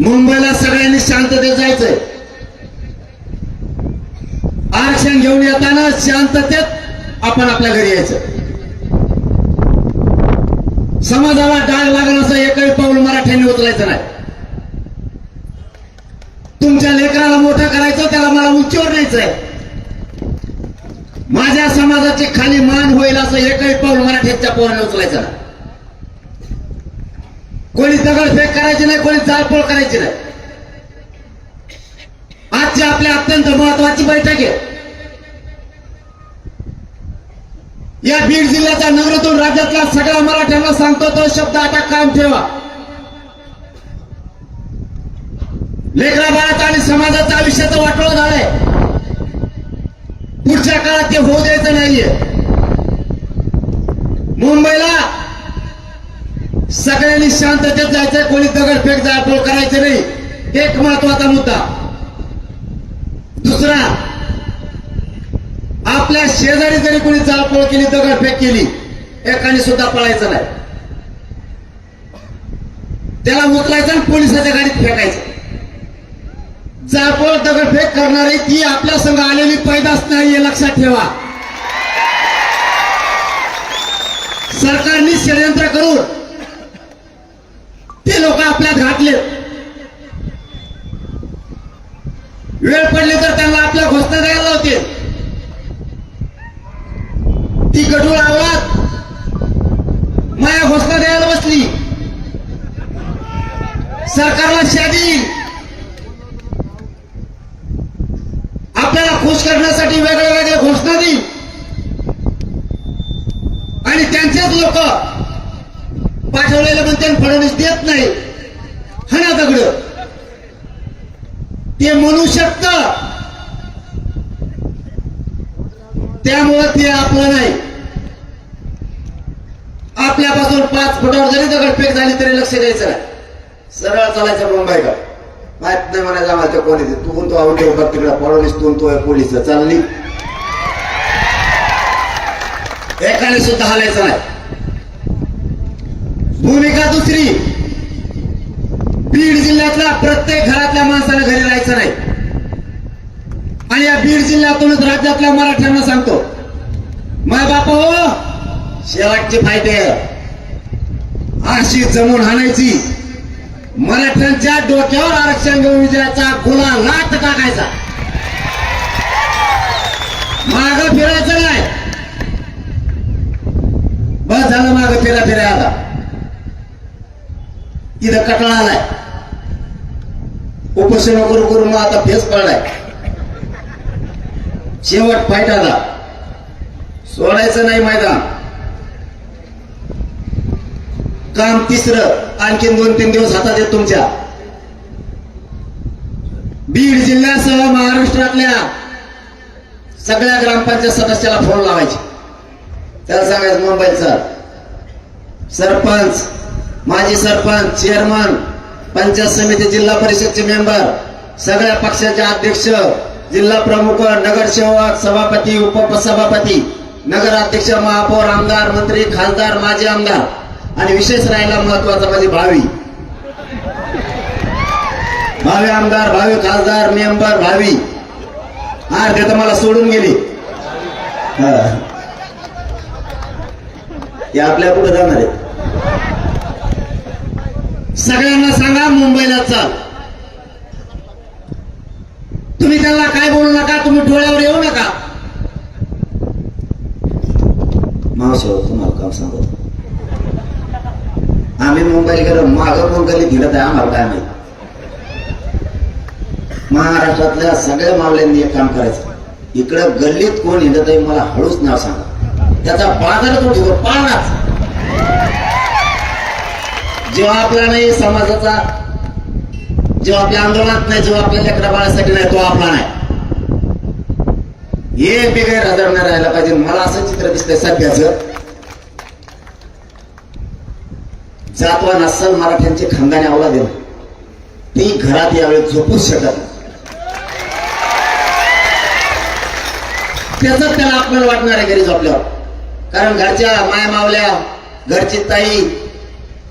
मुंबईला सगळ्यांनी शांततेत जायचंय. आरक्षण घेऊन येताना शांततेत आपण आपल्या घरी यायचं. समाजाला डाग लागला असं एकही पाऊल मराठ्यांनी उचलायचं नाही. तुमच्या लेकराला मोठं करायचं त्याला मला उंचीवर न्यायचंय. माझ्या समाजाचे खाली मान होईल असं एकही पाऊल मराठ्यांच्या पोराने उचलायचं नाही. कोणी दगडफेक करायची नाही कोणी जाळपोळ करायची नाही. आजची आपल्या अत्यंत महत्वाची बैठक आहे. या बीड जिल्ह्याच्या नगरातून राज्यातल्या सगळ्या मराठ्यांना सांगतो तो शब्द आता कायम ठेवा. लेकरा बाळाचं आणि समाजाचं आयुष्याचं वाटोळ झालंय. पुढच्या काळात ते होऊ द्यायचं नाहीये. मुंबईला सगळ्यांनी शांततेत जायचंय. कोणी दगडफेक जाळपोळ करायचे नाही. एक महत्त्वाचा मुद्दा. दुसरा आपल्या शेजारी जरी कोणी जाळपोळ केली दगडफेक केली एकाने सुद्धा पळायचं नाही. त्याला उचलायचं आणि पोलिसाच्या गाडीत फेकायचं. जाळपोळ दगडफेक करणारी ती आपल्या संघ आलेली पैदास नाही हे लक्षात ठेवा. सरकारने षडयंत्र करून ते लोक आपल्यात घातले वेळ पडली तर त्यांना आपल्या घोषणा द्यायला लावते ती गढूळ आवाज माया घोषणा द्यायला बसली सरकारला शादी आपल्याला खुश करण्यासाठी वेगळ्या वेगळ्या घोषणा देईल आणि त्यांचेच लोक पाठवलेलं म्हणते फडणवीस देत नाही. हना दगड? ते म्हणू शकत. त्यामुळं ते आपलं नाही. आपल्यापासून पाच फुटावर जरी दगडफेक झाली तरी लक्ष द्यायचं सरळ चालायचं मुंबईला. माहीत नाही म्हणायचं आम्हाला ते कोणी तू. तो आवडते होता तिकडे? फडणवीस तू तो पोलीस. चालली. एकाने सुद्धा हालायचं नाही भूमिका दुसरी बीड जिल्ह्यातल्या प्रत्येक घरातल्या माणसाला घरी राहायचं नाही. आणि या बीड जिल्ह्यातूनच राज्यातल्या मराठ्यांना सांगतो माय बापा हो शेवटचे फायदे. अशी जमून हाणायची मराठ्यांच्या डोक्यावर आरक्षण घेऊन विजयाचा गुन्हा लाट टाकायचा. माग फिरायचं नाही. बस झालं माग फिरा फिरा आता. इथं कटळा आलाय. उपोषण करू मग आता फेस पडलाय शेवट फाईट आता सोडायचं नाही मैदान. काम तिसरं आणखीन दोन तीन दिवस हातात येत तुमच्या. बीड जिल्ह्यासह महाराष्ट्रातल्या सगळ्या ग्रामपंचायत सदस्याला फोन लावायचे. त्याला सांगायचं मुंबईचा सरपंच माजी सरपंच चेअरमन पंचायत समिती जिल्हा परिषदचे मेंबर सगळ्या पक्षाचे अध्यक्ष जिल्हा प्रमुख नगरसेवक सभापती उपसभापती नगराध्यक्ष महापौर आमदार मंत्री खासदार माजी आमदार आणि विशेष राहिला महत्त्वाचा म्हणजे भावी. भावी आमदार भावी खासदार मेंबर भावी. हा तर मला सोडून गेली. हे आपल्या कुठे जाणार आहे? सगळ्यांना सांगा मुंबईला चाल. तुम्ही त्यांना काय बोलू नका तुम्ही डोळ्यावर येऊ नका. मावसाहेब तुम्हाला काम सांगतो. आम्ही मुंबईला गेलो मागं कोण गल्लीत हिडत आहे आम्हाला काय माहीत. महाराष्ट्रातल्या सगळ्या मावल्यांनी एक काम करायचं. इकडं गल्लीत कोण हिंडत आहे मला हळूच नाव सांगा. त्याचा बाजार तो ठेवतो पाळणाच. जेव्हा आपला नाही समाजाचा जेव्हा आपल्या आंदोलनात नाही जेव्हा आपल्या लेकरा बाळासाठी नाही तो आपला नाही. हे बिगैर हजरणार नाही राहायला पाहिजे. मला असं चित्र दिसतंय सध्याच. जातवा नसल मराठ्यांचे खानदाने आवला देऊ ती घरात यावेळी झोपूच शकत त्याच त्याला आपल्याला वाटणार आहे घरी झोपल्यावर कारण घरच्या माया मावल्या घरची ताई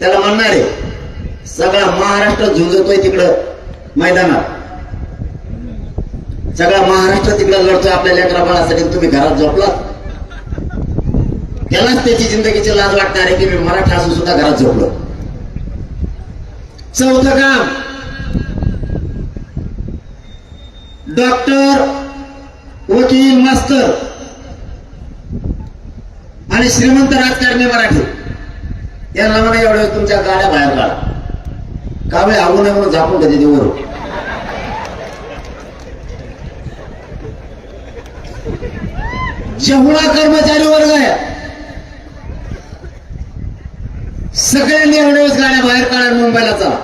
त्याला म्हणणार आहे सगळा महाराष्ट्र झुंजतोय तिकडं मैदानात. सगळा महाराष्ट्र तिकडं लढतोय आपल्या लेकरा बाळासाठी तुम्ही घरात झोपलात. त्यालाच त्याची जिंदगीची लाज वाटणार आहे की मी मराठा असून सुद्धा घरात झोपलो. चौथं काम. डॉक्टर वकील मास्तर आणि श्रीमंत राजकारणी मराठी. या म्हणा एवढ्या तुमच्या गाड्या बाहेर काढा. कावे आवू नये म्हणून झापून कधी देऊ जेवढा कर्मचारी वर्ग आहे सगळे निर्णयच गाड्या बाहेर काढा मुंबईला चला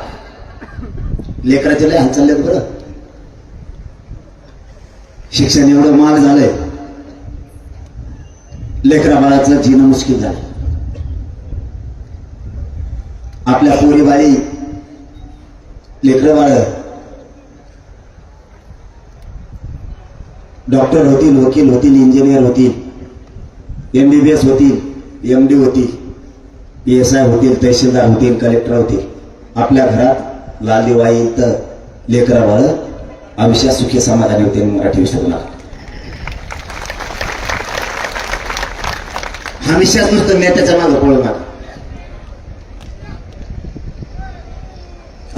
लेकराचे लय हालचालले बरं. शिक्षण एवढं महाग झालंय. लेकरा बाळाचं जीवन मुश्किल झालं. आपल्या पोरी बाई लेकरं बाळ. डॉक्टर होतील वकील होतील इंजिनियर होतील एस होतील एमडी होतील पी एस आय होतील तहसीलदार होतील कलेक्टर होतील. आपल्या घरात लाल दिवाळी तर लेकरा बाळ आयुष्यात सुखी समाधानी होते मराठी विसरू नका हमेशाच नुसतं नेत्याच्या मागं पळू नका.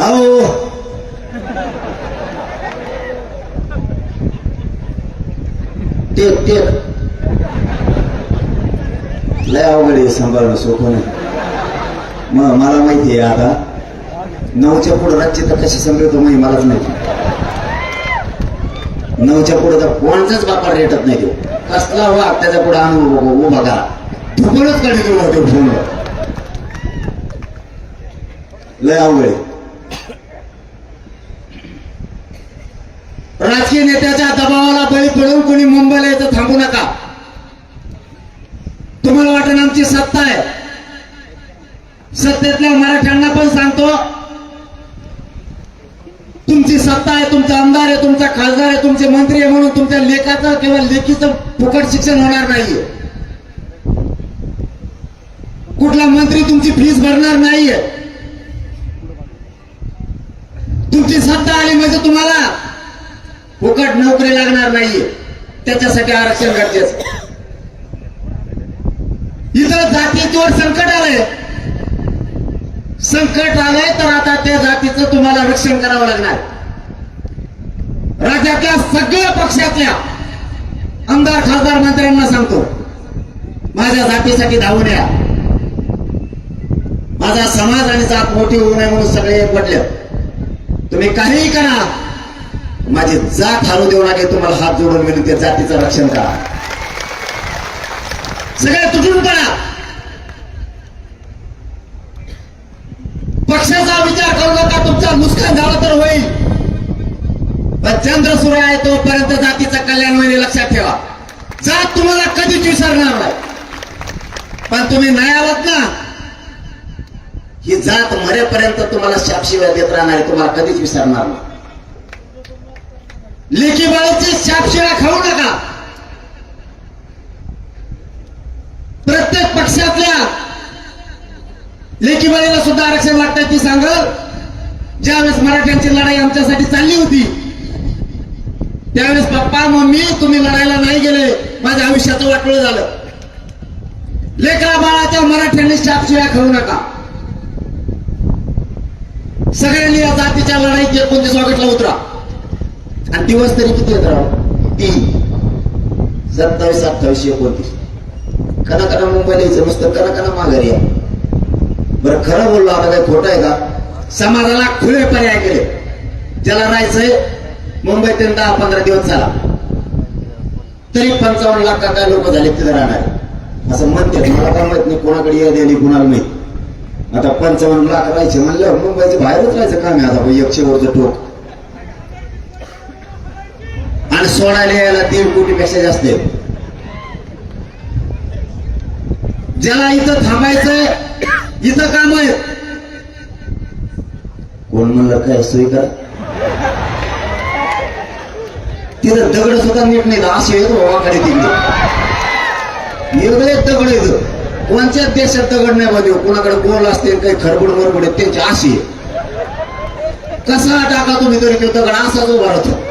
अहो. ते ते लय अवघड आहे सांभाळणं सोपं नाही. मग मला माहिती आहे आता नऊच्या पुढे राज्य तर कशी समजतो माहिती मलाच माहिती नऊच्या पुढे तर कोणाचाच बापा रेटत नाही तो. कसला वा त्याच्या पुढे आणून उभा करा फुकणच कडे तो लय अवघड आहे. राजकीय नेत्याच्या दबावाला बळी पडून कोणी मुंबईला येतं थांबू नका. तुम्हाला वाटेल आमची सत्ता आहे. सत्तेतल्या मराठ्यांना पण सांगतो तुमची सत्ता आहे तुमचा आमदार आहे तुमचा खासदार आहे तुमचे मंत्री आहे म्हणून तुमच्या लेखाचं किंवा लेखीचं फुकट शिक्षण होणार नाहीये. कुठला मंत्री तुमची फीस भरणार नाहीये. तुमची सत्ता आली म्हणजे तुम्हाला फुकट नोकरी लागणार नाहीये. त्याच्यासाठी आरक्षण गरजेचं इथं जातीवर संकट आलंय. संकट आलंय तर आता त्या जातीचं तुम्हाला रक्षण करावं लागणार. राज्यातल्या सगळ्या पक्षातल्या आमदार खासदार मंत्र्यांना सांगतो माझ्या जातीसाठी धावून या माझा समाज आणि जात मोठी होऊ नये म्हणून सगळे पडले तुम्ही काहीही करा. माझी जात हारू देऊ नका तुम्हाला हात जोडून मिळून त्या जातीचं रक्षण करा. सगळ्या तुटून पडा पक्षाचा विचार करू नका तुमचा नुकसान झालं तर होईल. पण चंद्र सुरू आहे तोपर्यंत जातीचं कल्याण होईल लक्षात ठेवा. जात तुम्हाला कधीच विसरणार नाही. पण तुम्ही नाही आलात ना. ही जात मरेपर्यंत तुम्हाला शापशिवाय देत राहणार आहे तुम्हाला कधीच विसरणार नाही. लेखी बाळाचे शापशिवाय खाऊ नका. प्रत्येक पक्षातल्या लेखी बाळीला सुद्धा आरक्षण लागतं ती सांगल ज्यावेळेस मराठ्यांची लढाई आमच्यासाठी चालली होती त्यावेळेस पप्पा मम्मी तुम्ही लढायला नाही गेले. माझ्या आयुष्याचं वाटोळ झालं. लेकरा बाळाच्या मराठ्यांनी शापशिवाय खाऊ नका. सगळ्यांनी या जातीच्या लढाईत एकोणतीस ऑगस्टला उतरा. आणि दिवस तरी किती येत राव? तीन. सत्तावीस अठ्ठावीस एकोणतीस. कना कना मुंबईला यायचं नुसतं कना कना माघारी या. बरं खरं बोललो आता काही खोटं आहे का? समाजाला खुले पर्याय केले. ज्याला राहायचंय मुंबईत दहा पंधरा दिवस झाला. तरी पंचावन्न लाख का काय लोक झाले तिथे राहणार? असं म्हणते मला काय माहीत नाही कोणाकडे यादी आली कुणाला माहीत. आता पंचावन्न लाख राहायचे म्हणल्यावर मुंबईच्या बाहेरच राहायचं काम आहे आता भाई एकशे वरचं टोक. आणि सोडायला यायला दीड कोटीपेक्षा जास्त आहे ज्याला इथं थांबायचंय इथं काम आहे. कोण म्हणलं काय सोयी करा तिथं दगड सुद्धा नीट नाही असे येतो वाकडे तिकडे. एवढे दगड येतो कोणत्याच देशात दगड नाही बाजू कोणाकडे गोल असते काही खरबड मरबड आहेत त्यांची अशी आहे. कसा टाका तुम्ही तरी तो दगड असाच उभा राहतो.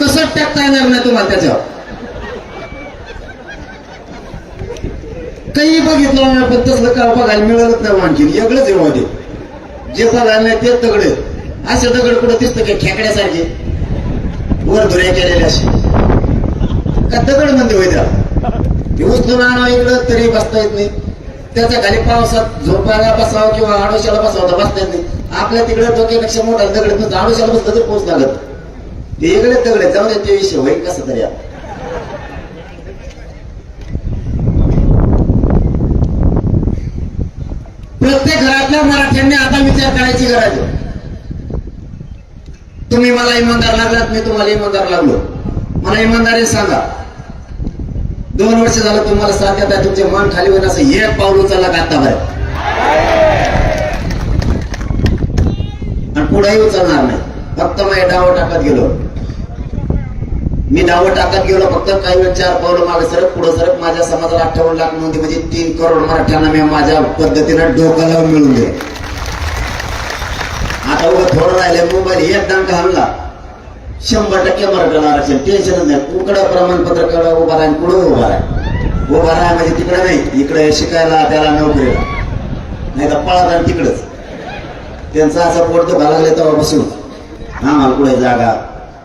कसं टाकता येणार नाही तुम्हाला त्याच्यावर? काही बघितलं नाही पण तसलं का बघायला मिळत नाही हो आणखी वेगळंच आहे हो मध्ये जे बघायला नाही तेच दगड असे दगड कुठं दिसतं काय खेकड्यासारखे. वर धुऱ्या केलेले असे. का दगड म्हणते होय ते उचलून आणावं इकडं तरी बसता येत नाही. त्याच्याखाली पावसात झोपायला बसावं किंवा आडोशाला बसावं तर बसता येत नाही. आपल्या तिकडे डोक्यापेक्षा मोठा दगड नसतं आडोशाला बसलं तर पोच लागत. ते इकडे आहेत. जाऊ दे ते विषय होईल कसं तरी आता. प्रत्येक घरातल्या मराठ्यांनी आता विचार करायची गरज आहे तुम्ही मला इमानदार लागलात मी तुम्हाला इमानदार लागलो मला इमानदारी सांगा दोन वर्ष झालं तुम्हाला साथ देत आहे तुमचे मन खाली होईन असं एक पाऊल उचलला का आतापर्यंत आणि पुढेही उचलणार नाही फक्त मग डावं टाकत गेलो मी नावं टाकत गेलो फक्त काही वेळ चार पावलं मागे सरक पुढे सरक माझ्या समाजाला अठ्ठावन्न लाख नोंदी म्हणजे तीन करोड मराठ्यांना मी माझ्या पद्धतीनं डोकं मिळून दे आता उभं थोडं राहिले मोबाईल एक दंका हल्ला शंभर टक्के मराठ्याला आरक्षण टेन्शनच नाही. कुकडं प्रमाणपत्र कडं उभा राहा पुढं उभा राहा उभा राहा म्हणजे तिकडं नाही इकडे शिकायला त्याला नोकरीला. नाही तर पळा आणि तिकडंच. त्यांचा असा पोट तर लागले तेव्हा बसून आम्हाला पुढे जागा?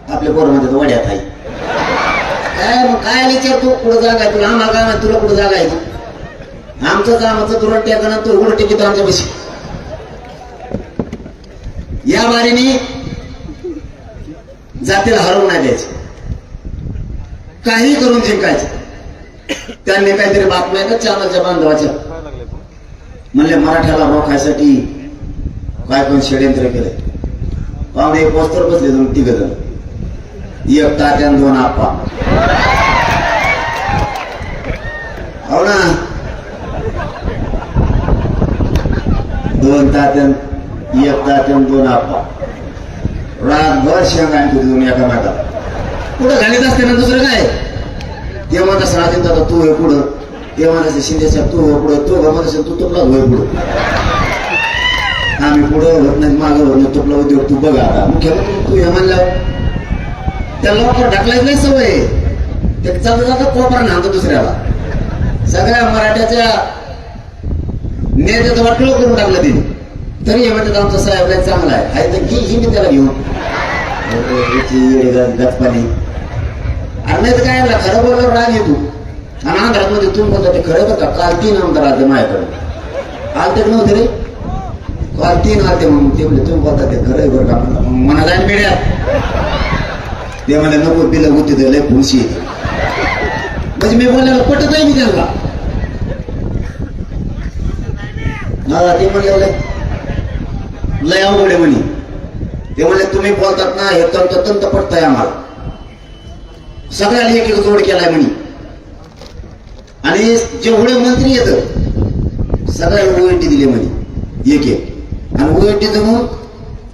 आपल्या पोरमध्ये वड्यात आहे काय मग काय विचार तू? पुढे जागा तुला? आम्हाला काय माहिती तुला कुठं जागा आहे? आमचं कामाचं तुला टेकणं तू उघड टिकित आमच्या पैसे या बारीने जातीला हरवून नाही द्यायचे. काही करून जिंकायचं. त्यांनी काहीतरी बातम्या का चॅनलच्या बांधवाच्या? म्हणले मराठ्याला रोखायसाठी काय कोण षडयंत्र केलंय? पाहुणे एक पोस्टर बसले दोन तिघ जण. एक तात्या दोन आप्पा हो ना? दोन तात्यान एक तात्यान दोन आप्पा रातभर शेंगा आणतो दोन एकामेकाला पुढं घालीत असते ना दुसरं काय? ते म्हणता सणाचे दादा तू हे पुढं ते म्हणायचं शिंदे साहेब तू हे पुढं तू तो म्हणायचं तू तुपला होय पुढं आम्ही पुढं होत नाही मागं होत नाही तुपला उद्योग तू बघा आता. मुख्यमंत्री तू हे म्हणलं त्याला लवकर ढकलायच नाही सवय. ते चालतं जातं कोपरा नांदतो दुसऱ्याला. सगळ्या मराठ्याच्या नेत्याचं वाटलं करून टाकलं तिने. तरी हे म्हणतात आमचा साहेब लय चांगला आहे. हाय तर घे घे मी त्याला घेऊन? गचपाणी अरे नाही तर काय आला खरं बोलल्यावर राग येतो. आणि आंध्रात मध्ये तुम्ही बोलता ते खरं बरं का? काल तीन आमदार आले माझ्याकडे. आलते नव्हते रे? काल तीन आलते मग ते म्हणजे तुम्ही बोलता ते खरं बरं का? म्हणलं, मग म्हणा जाईन मिळ्या ते म्हणले नको बिल होती ते लय फुलशी म्हणजे मी बोलायला पटत नाही मी त्यांना. हा ते म्हणले लय लय अवघड आहे म्हणे. ते म्हणले तुम्ही बोलतात ना हे तंत तंत पडतंय आम्हाला. सगळ्याला एक एक जोड केलाय म्हणे. आणि जेवढे मंत्री येत सगळ्या ओएटी दिले म्हणे. एक एक आणि ओएटी मग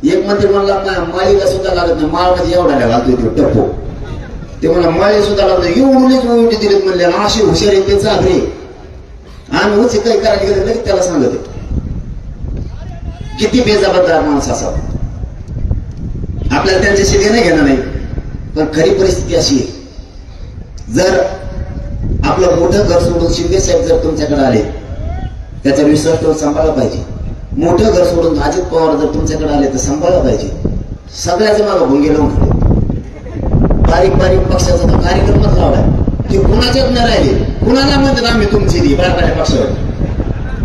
एक मंत्री म्हणला "मा- माळीला सुद्धा लागत नाही. माळ म्हणजे एवढा घालतोय तो टप्पो ते म्हणला माळी सुद्धा लागत नाही. उलटी ओएटी दिलेत म्हणले. अशी हुशार आहेत त्यांचा आग्रे आम्ही उच काही करायला गेलं लगेच त्याला सांगत किती बेजबाबदार माणूस असावा आपल्याला त्यांच्याशी घेणं घेणं नाही. पण खरी परिस्थिती अशी आहे. जर आपलं मोठं घर सोडून शिंदे साहेब जर तुमच्याकडे आले त्याचा विश्वास तो सांभाळला पाहिजे. मोठं घर सोडून अजित पवार जर तुमच्याकडे आले तर सांभाळलं पाहिजे. सगळ्याचं मागं भुंगे लावून बारीक बारीक पक्षाचा तो कार्यक्रमच लावलाय ते कुणाच्याच न राहिले? कुणाला म्हणतात आम्ही तुमची दी बारकाच्या पक्षावर?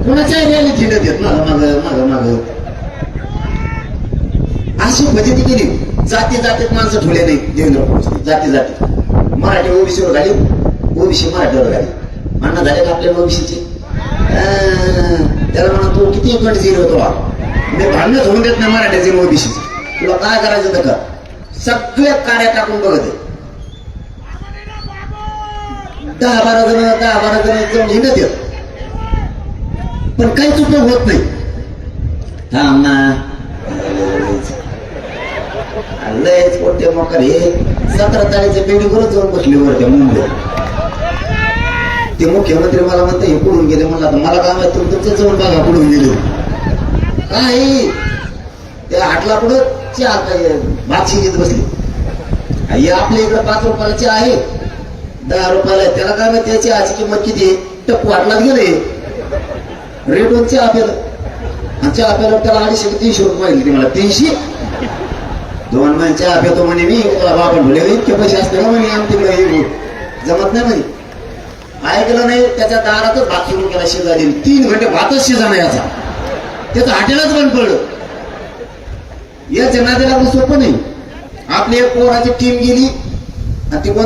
कुणाच्या राहिले थिंडत येत माग माग माग माग. अशी फजिती केली. जाती जातीत माणसं ठेवले नाही देवेंद्र फडणवीस. जाती जाती. मराठी ओबीसीवर घाली ओबीसी मराठीवर घाली अण्णा झाले का आपल्या ओबीसीचे? त्याला म्हणा तू किती गट झिरो होतो हा? भांडणच होऊन देत नाही मराठ्याचे मोदीशी. तुला काय करायचं तर का? सगळे कार्य टाकून बघत आहे. दहा बारा जण दहा बारा जण जाऊन हिंडत येत पण काहीच उपयोग होत नाही. थांब ना. लयच कोणते मोकर हे सतरा तारीखच्या बिल्डिंगवरच जाऊन बसले वर त्या मुंबईत. ते मुख्यमंत्री मला म्हणते हे पुढून गेले. म्हणला मला काय माहिती तुम्ही तुमच्या जवळ बघा पुढून गेले. काय? ते हाटला पुढे चहा काय, घेत शिजीत बसली. हे आपल्या इकडे पाच रुपयाला चहा आहे. दहा रुपयाला त्याला काय माहिती त्याची आजची किंमत किती आहे? टप्पू हाटलात गेले. रेट वर चहा प्याला आणि चहा प्याला त्याला अडीचशे तीनशे रुपये माहिती मला. तीनशे? दोन महिने चहा म्हणे मी. त्याला बाबा म्हणले इतके पैसे असते ना म्हणे? आमच्याकडे जमत नाही म्हणे. ऐकलं नाही त्याच्या दारातच भात सुरू केला शेजारी. तीन घंटे भातच शिजा नाही याचा. त्याचं हॉटेलच बंद पडलं. या जनादेला सोपं नाही. आपली एक पोराची टीम गेली आणि ती कोणता